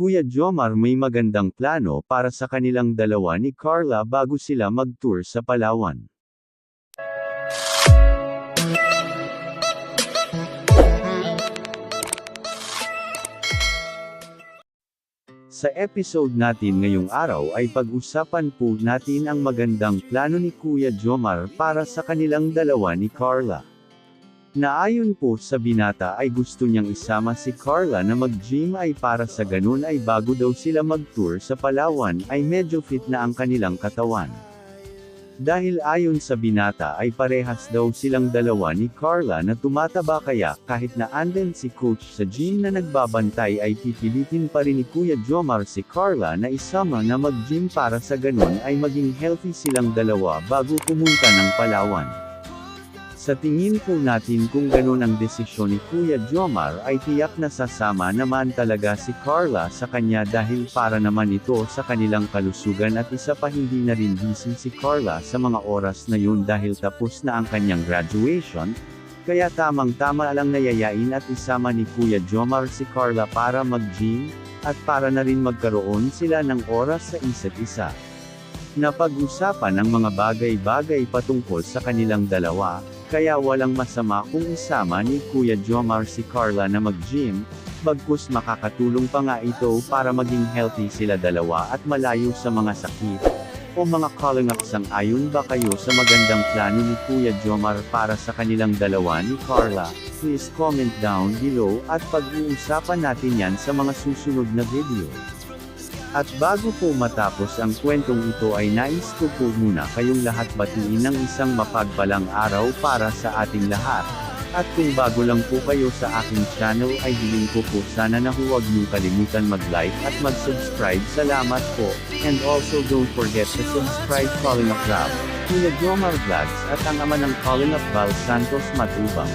Kuya Jomar may magandang plano para sa kanilang dalawa ni Carla bago sila mag-tour sa Palawan. Sa episode natin ngayong araw ay pag-usapan po natin ang magandang plano ni Kuya Jomar para sa kanilang dalawa ni Carla. Naayon po sa binata ay gusto niyang isama si Carla na mag-gym ay para sa ganun ay bago daw sila mag-tour sa Palawan ay medyo fit na ang kanilang katawan. Dahil ayon sa binata ay parehas daw silang dalawa ni Carla na tumataba kaya kahit na anden si coach sa gym na nagbabantay ay pipilitin pa rin ni Kuya Jomar si Carla na isama na mag-gym para sa ganun ay maging healthy silang dalawa bago pumunta ng Palawan. Sa tingin po natin kung ganun ang desisyon ni Kuya Jomar ay tiyak na sasama naman talaga si Carla sa kanya dahil para naman ito sa kanilang kalusugan at isa pa hindi na rin busy si Carla sa mga oras na yun dahil tapos na ang kanyang graduation, kaya tamang-tama lang nayayain at isama ni Kuya Jomar si Carla para mag-gym, at para na rin magkaroon sila ng oras sa isa't isa. Napag-usapan ang mga bagay-bagay patungkol sa kanilang dalawa, kaya walang masama kung isama ni Kuya Jomar si Carla na mag-gym, bagkus makakatulong pa nga ito para maging healthy sila dalawa at malayo sa mga sakit. O mga sang ayon ba kayo sa magandang plano ni Kuya Jomar para sa kanilang dalawa ni Carla? Please comment down below at pag-uusapan natin yan sa mga susunod na video. At bago po matapos ang kwentong ito ay nais ko po muna kayong lahat batiin ng isang mapagpalang araw para sa ating lahat. At kung bago lang po kayo sa aking channel ay hiling ko po sana na huwag niyong kalimutan mag-like at mag-subscribe. Salamat po. And also don't forget to subscribe Calling Up Rap, Kuya Jomar Vlogs at ang ama ng Calling Up Val Santos Matubang.